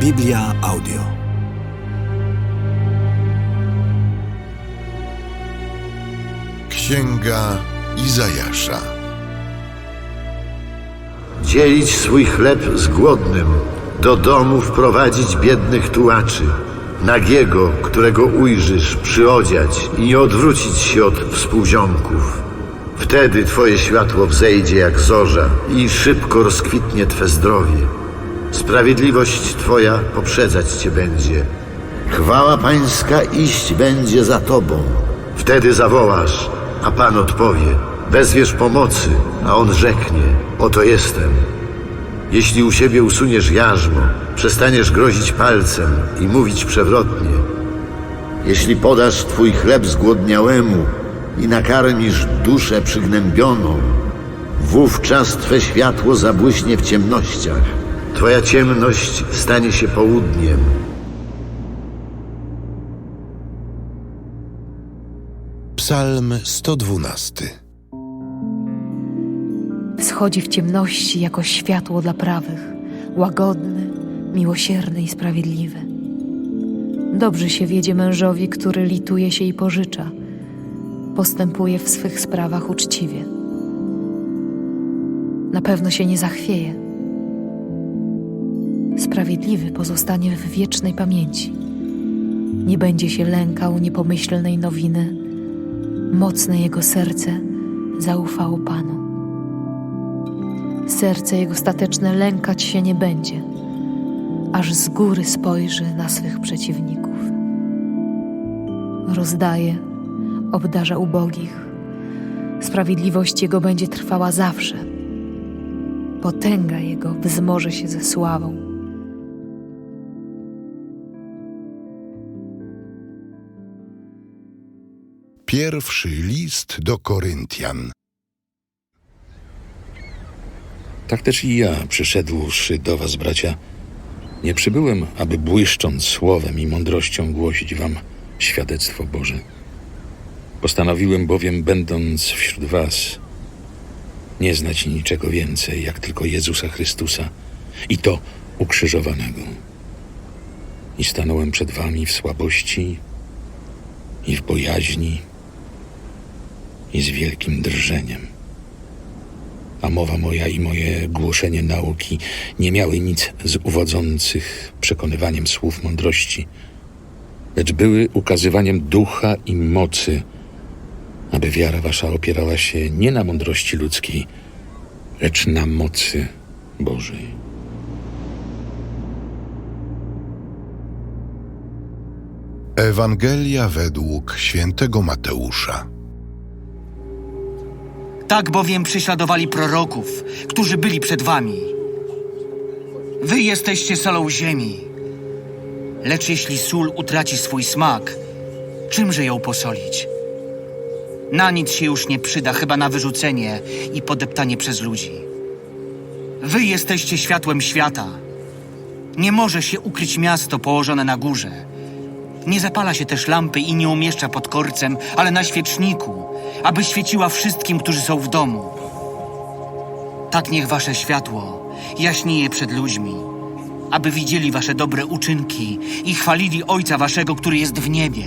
Biblia Audio. Księga Izajasza. Dzielić swój chleb z głodnym, do domu wprowadzić biednych tułaczy, nagiego, którego ujrzysz, przyodziać i nie odwrócić się od współziomków. Wtedy twoje światło wzejdzie jak zorza i szybko rozkwitnie twe zdrowie. Sprawiedliwość twoja poprzedzać cię będzie. Chwała pańska iść będzie za tobą. Wtedy zawołasz, a Pan odpowie. Wezwiesz pomocy, a On rzeknie, oto jestem. Jeśli u siebie usuniesz jarzmo, przestaniesz grozić palcem i mówić przewrotnie. Jeśli podasz Twój chleb zgłodniałemu i nakarmisz duszę przygnębioną, wówczas Twe światło zabłyśnie w ciemnościach. Twoja ciemność stanie się południem. Psalm 112. Wschodzi w ciemności jako światło dla prawych, łagodny, miłosierny i sprawiedliwy. Dobrze się wiedzie mężowi, który lituje się i pożycza, postępuje w swych sprawach uczciwie. Na pewno się nie zachwieje. Sprawiedliwy pozostanie w wiecznej pamięci. Nie będzie się lękał niepomyślnej nowiny. Mocne jego serce zaufało Panu. Serce jego stateczne lękać się nie będzie, aż z góry spojrzy na swych przeciwników. Rozdaje, obdarza ubogich. Sprawiedliwość jego będzie trwała zawsze. Potęga jego wzmoże się ze sławą. Pierwszy list do Koryntian. Tak też i ja, przyszedłszy do was, bracia, nie przybyłem, aby błyszcząc słowem i mądrością głosić wam świadectwo Boże. Postanowiłem bowiem, będąc wśród was, nie znać niczego więcej, jak tylko Jezusa Chrystusa i to ukrzyżowanego. I stanąłem przed wami w słabości i w bojaźni i z wielkim drżeniem a mowa moja i moje głoszenie nauki nie miały nic z uwodzących przekonywaniem słów mądrości, lecz były ukazywaniem ducha i mocy, aby wiara wasza opierała się nie na mądrości ludzkiej, lecz na mocy Bożej. Ewangelia według świętego Mateusza. Tak bowiem prześladowali proroków, którzy byli przed wami. Wy jesteście solą ziemi. Lecz jeśli sól utraci swój smak, czymże ją posolić? Na nic się już nie przyda, chyba na wyrzucenie i podeptanie przez ludzi. Wy jesteście światłem świata. Nie może się ukryć miasto położone na górze. Nie zapala się też lampy i nie umieszcza pod korcem, ale na świeczniku, aby świeciła wszystkim, którzy są w domu. Tak niech wasze światło jaśnieje przed ludźmi, aby widzieli wasze dobre uczynki i chwalili Ojca waszego, który jest w niebie.